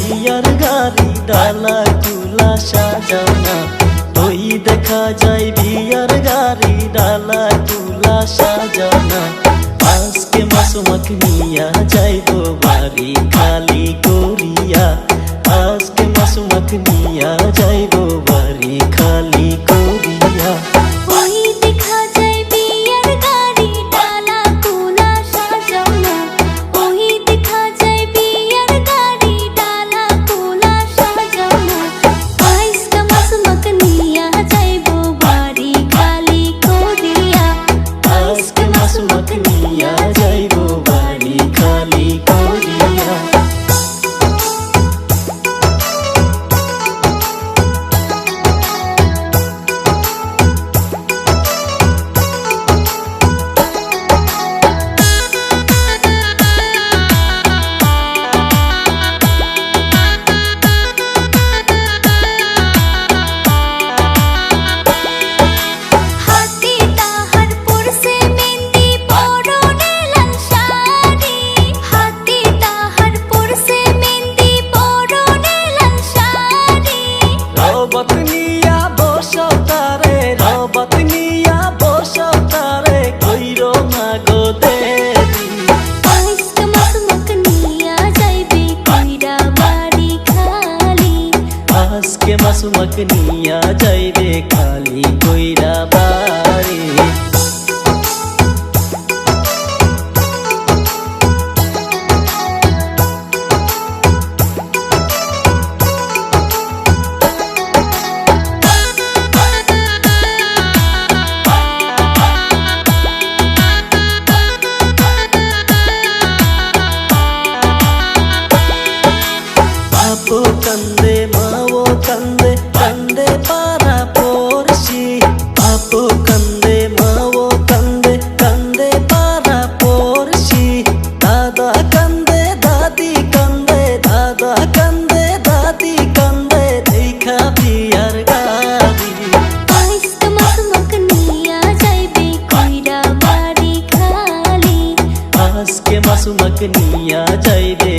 বিয়ার গাড়ি ডালা চুলা সাজানা। তুই দেখা যায় বিয়ার গাড়ি ডালা চুলা সাজানা। আজকে মাসুমাক নিয়া যাইব বাড়ি খালি করিয়া। আজকে মাসুমাক নিয়া যাইব বাড়ি খালি করিয়া। মাসুমাক নিয়া যাইবে খালি কইরা বাপু কান্দে মাও কান্দে কান্দে পারা পড়শি। দাদা কান্দে দাদি কান্দে দাদা কান্দে দাদি কান্দে দেখা বিয়ার গাড়ি। আইসকা মাসুমাক নিয়া যাইবে কইরা খালি। আজকে নিয়া যাইবে